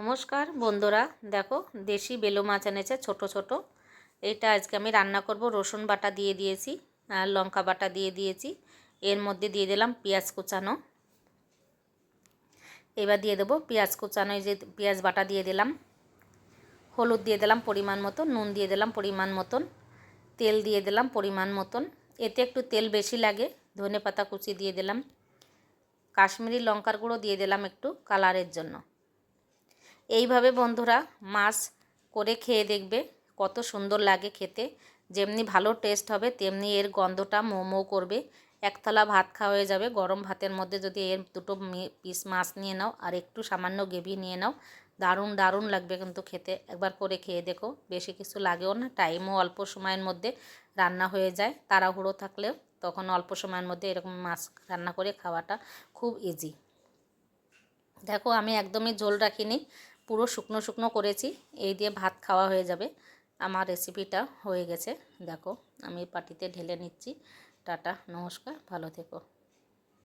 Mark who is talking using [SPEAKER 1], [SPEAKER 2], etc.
[SPEAKER 1] নমস্কার বন্ধুরা, দেখো দেশি বেলো মাছ এনেছে ছোট ছোট। এইটা আজকে আমি রান্না করব, রসুন বাটা দিয়ে দিয়েছি, আর লঙ্কা বাটা দিয়ে দিয়েছি। এর মধ্যে দিয়ে দিলাম পেঁয়াজ কুচানো। এবার দিয়ে দেবো পেঁয়াজ কুচানো যে পেঁয়াজ বাটা দিয়ে দিলাম। হলুদ দিয়ে দিলাম পরিমাণ মতন, নুন দিয়ে দিলাম পরিমাণ মতন, তেল দিয়ে দিলাম পরিমাণ মতন। এতে একটু তেল বেশি লাগে ধনে পাতা কুচি দিয়ে দিলাম। কাশ্মীরি লঙ্কার গুঁড়ো দিয়ে দিলাম একটু কালারের জন্য। এইভাবে বন্ধুরা মাছ করে খেয়ে দেখবে, কত সুন্দর লাগে খেতে। যেমনি ভালো টেস্ট হবে, তেমনি এর গন্ধটা মোমো করবে। একতলা ভাত খাওয়া হয়ে যাবে, গরম ভাতের মধ্যে যদি এর দুটো পিস মাছ নিয়ে নাও আর একটু সামান্য গ্রেভি নিয়ে নাও, দারুণ দারুণ লাগবে কিন্তু খেতে। একবার করে খেয়ে দেখো, বেশি কিছু লাগেও না টাইমও অল্প সময়ের মধ্যে রান্না হয়ে যায়। তাড়াহুড়ো থাকলেও তখন অল্প সময়ের মধ্যে এরকম মাছ রান্না করে খাওয়াটা খুব ইজি দেখো, আমি একদমই ঝোল রাখিনি পুরো শুকনো শুকনো করেছি, এই দিয়ে ভাত খাওয়া হয়ে যাবে। আমার রেসিপিটা হয়ে গেছে। দেখো, আমি পাটিতে ঢেলে নিচ্ছি। টাটা, নমস্কার, ভালো থেকো।